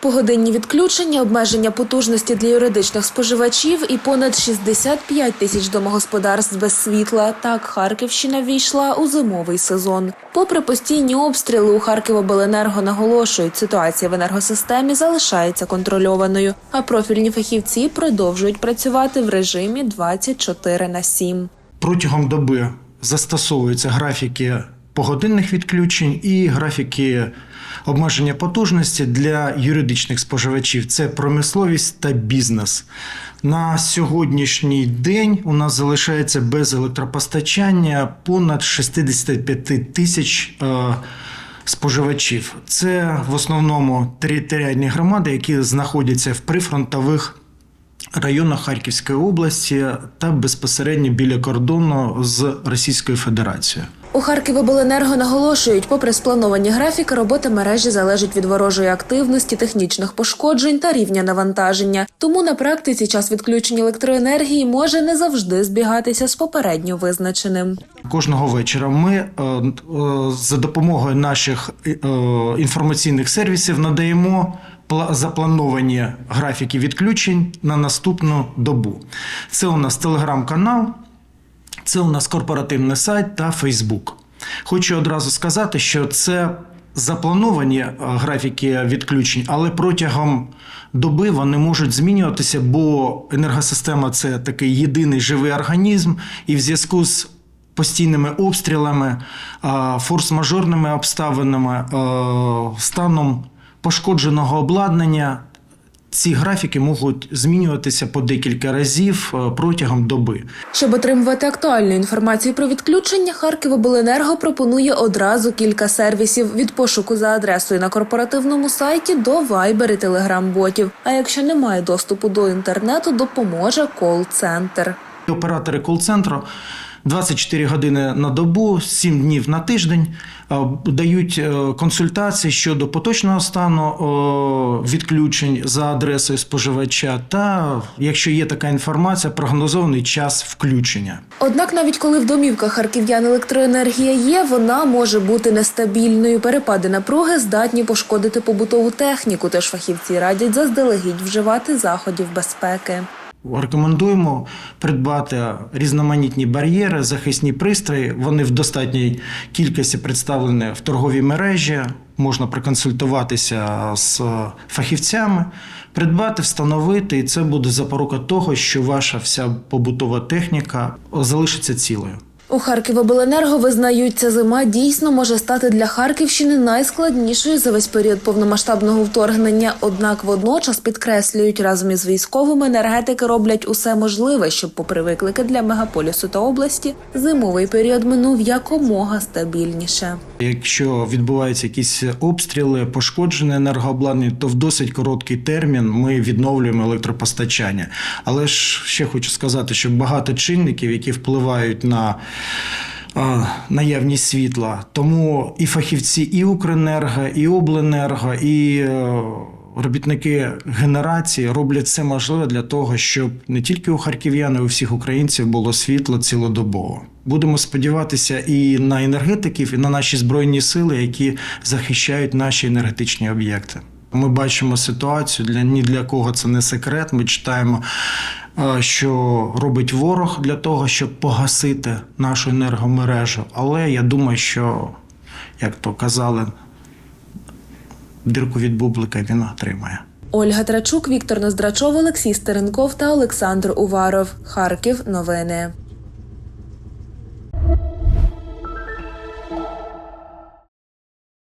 Погодинні відключення, обмеження потужності для юридичних споживачів і понад 65 тисяч домогосподарств без світла. Так Харківщина війшла у зимовий сезон. Попри постійні обстріли, у Харківобленерго наголошують, ситуація в енергосистемі залишається контрольованою, а профільні фахівці продовжують працювати в режимі 24 на 7. Протягом доби застосовуються графіки погодинних відключень і графіки обмеження потужності для юридичних споживачів. Це промисловість та бізнес. На сьогоднішній день у нас залишається без електропостачання понад 65 тисяч. е, Споживачів це в основному територіальні громади, які знаходяться в прифронтових районах Харківської області та безпосередньо біля кордону з Російською Федерацією. У Харківобленерго наголошують, попри сплановані графіки, робота мережі залежить від ворожої активності, технічних пошкоджень та рівня навантаження. Тому на практиці час відключення електроенергії може не завжди збігатися з попередньо визначеним. Кожного вечора ми е, е, за допомогою наших е, інформаційних сервісів надаємо пла- заплановані графіки відключень на наступну добу. Це у нас телеграм-канал, це у нас корпоративний сайт та Фейсбук. Хочу одразу сказати, що це заплановані е, графіки відключень, але протягом доби вони можуть змінюватися, бо енергосистема це такий єдиний живий організм, і в зв'язку з постійними обстрілами, е, форс-мажорними обставинами, е, станом пошкодженого обладнання. Ці графіки можуть змінюватися по декілька разів е, протягом доби. Щоб отримувати актуальну інформацію про відключення, Харківобленерго пропонує одразу кілька сервісів від пошуку за адресою на корпоративному сайті до Viber і Telegram-ботів. А якщо немає доступу до інтернету, допоможе кол-центр. Оператори кол-центру 24 години на добу, 7 днів на тиждень е, дають е, консультації щодо поточного стану е, відключень за адресою споживача, та якщо є така інформація, прогнозований час включення. Однак, навіть коли в домівках харків'ян електроенергія є, вона може бути нестабільною. Перепади напруги здатні пошкодити побутову техніку, тож фахівці радять заздалегідь вживати заходів безпеки. Рекомендуємо придбати різноманітні бар'єри, захисні пристрої. Вони в достатній кількості представлені в торговій мережі. Можна проконсультуватися з фахівцями, придбати, встановити, і це буде запорука того, що ваша вся побутова техніка залишиться цілою. У Харківобленерго визнають, ця зима дійсно може стати для Харківщини найскладнішою за весь період повномасштабного вторгнення. Однак водночас підкреслюють, разом із військовими енергетики роблять усе можливе, щоб, попри виклики для мегаполісу та області, зимовий період минув якомога стабільніше. Якщо відбуваються якісь обстріли, пошкоджене енергообладнання, то в досить короткий термін ми відновлюємо електропостачання. Але ж ще хочу сказати, що багато чинників, які впливають на наявність світла, тому і фахівці, і Укренерго, і Обленерго, і е, робітники генерації роблять все можливе для того, щоб не тільки у харків'ян, а й у всіх українців було світло цілодобово. Будемо сподіватися і на енергетиків, і на наші збройні сили, які захищають наші енергетичні об'єкти. Ми бачимо ситуацію для ні для кого це не секрет. Ми читаємо, що робить ворог для того, щоб погасити нашу енергомережу. Але я думаю, що, як то казали, дирку від бублика він отримає. Ольга Трачук, Віктор Ноздрачов, Олексій Стеренков та Олександр Уваров. Харків. Новини.